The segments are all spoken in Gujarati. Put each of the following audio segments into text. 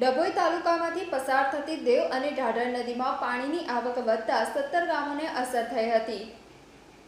ડભોઈ તાલુકામાંથી પસાર થતી દેવ અને ઢાઢર નદીમાં પાણીની આવક વધતા સત્તર ગામોને અસર થઈ હતી.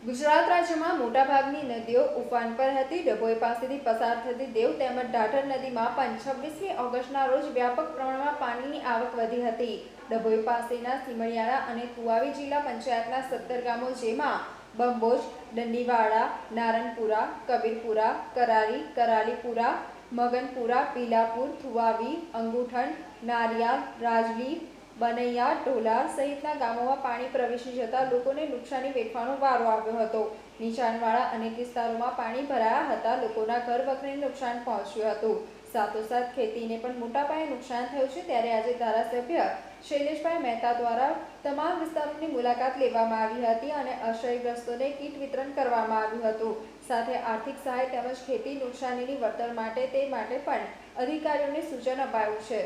ગુજરાત રાજ્યમાં મોટાભાગની નદીઓ ઉફાન પર હતી. ડભોઈ પાસેથી પસાર થતી દેવ તેમજ ઢાઢર નદીમાં પણ છવ્વીસમી ઓગસ્ટના રોજ વ્યાપક પ્રમાણમાં પાણીની આવક વધી હતી. ડભોઈ પાસેના સિમડિયાળા અને કુવાવી જિલ્લા પંચાયતના સત્તર ગામો જેમાં બંબોજ દંડીવાડા નારણપુરા કબીરપુરા કરારી કરાલીપુરા મગનપુરા પીલાપુર થુવાવી અંગુઠણ નારિયા રાજલી બનૈયા ઢોલા સહિતના ગામોમાં પાણી પ્રવેશી જતા લોકોને નુકસાની વેઠવાનો વારો આવ્યો હતો. નીચાણવાળા અનેક વિસ્તારોમાં પાણી ભરાયા હતા. લોકોના ઘર વખરીને નુકસાન પહોંચ્યું હતું. સાથોસાથ ખેતીને પણ મોટા પાયે નુકસાન થયું છે. ત્યારે આજે ધારાસભ્ય શૈલેષભાઈ મહેતા દ્વારા તમામ વિસ્તારોની મુલાકાત લેવામાં આવી હતી અને અસરગ્રસ્તોને કીટ વિતરણ કરવામાં આવ્યું હતું. સાથે આર્થિક સહાય તેમજ ખેતી નુકસાનીની વળતર માટે તે માટે પણ અધિકારીઓને સૂચન અપાયું છે.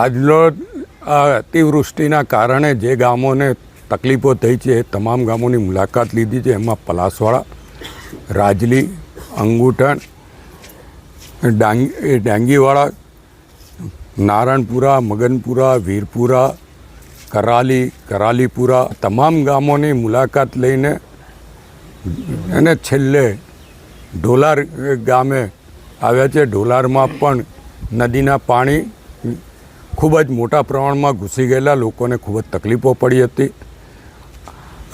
આજનો અતિવૃષ્ટિના કારણે જે ગામોને તકલીફો થઈ છે, એ તમામ ગામોની મુલાકાત લીધી છે. એમાં પલાસવાડા, રાજલી, અંગુઠણ ડાંગ, એ ડાંગીવાળા નારાયણપુરા મગનપુરા, વીરપુરા, કરાલી, કરાલીપુરા, તમામ ગામોની મુલાકાત લઈને અને છેલ્લે ઢોલાર ગામે આવ્યા છે. ઢોલારમાં પણ નદીના પાણી ખૂબ જ મોટા પ્રમાણમાં ઘૂસી ગયેલા. લોકોને ખૂબ જ તકલીફો પડી હતી.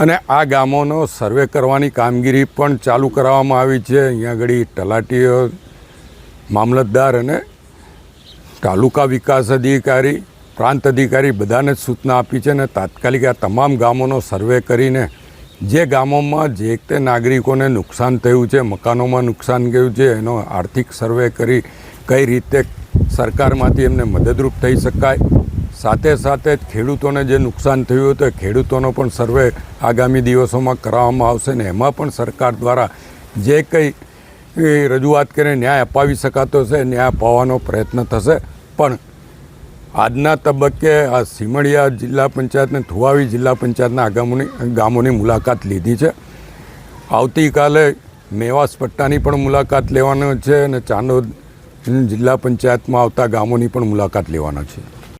અને આ ગામોનો સર્વે કરવાની કામગીરી પણ ચાલુ કરાવવામાં આવી છે. અહીંયા આગળ તલાટીઓ મામલતદાર અને તાલુકા વિકાસ અધિકારી, પ્રાંત અધિકારી બધાને જ સૂચના આપી છે અને તાત્કાલિક આ તમામ ગામોનો સર્વે કરીને જે ગામોમાં જે તે નાગરિકોને નુકસાન થયું છે, મકાનોમાં નુકસાન ગયું છે, એનો આર્થિક સર્વે કરી કઈ રીતે સરકારમાંથી એમને મદદરૂપ થઈ શકાય. સાથે સાથે ખેડૂતોને જે નુકસાન થયું હતું એ ખેડૂતોનો પણ સર્વે આગામી દિવસોમાં કરાવવામાં આવશે ને એમાં પણ સરકાર દ્વારા જે કંઈ એ રજૂઆત કરીને ન્યાય અપાવી શકાતો છે, ન્યાય અપાવવાનો પ્રયત્ન થશે. પણ આજના તબક્કે આ સિમડિયા જિલ્લા પંચાયતને થુવાવી જિલ્લા પંચાયતના આગામોની, ગામોની મુલાકાત લીધી છે. આવતીકાલે મેવાસ પટ્ટાની પણ મુલાકાત લેવાનો છે અને ચાંદોદ જિલ્લા પંચાયતમાં આવતા ગામોની પણ મુલાકાત લેવાનો છે.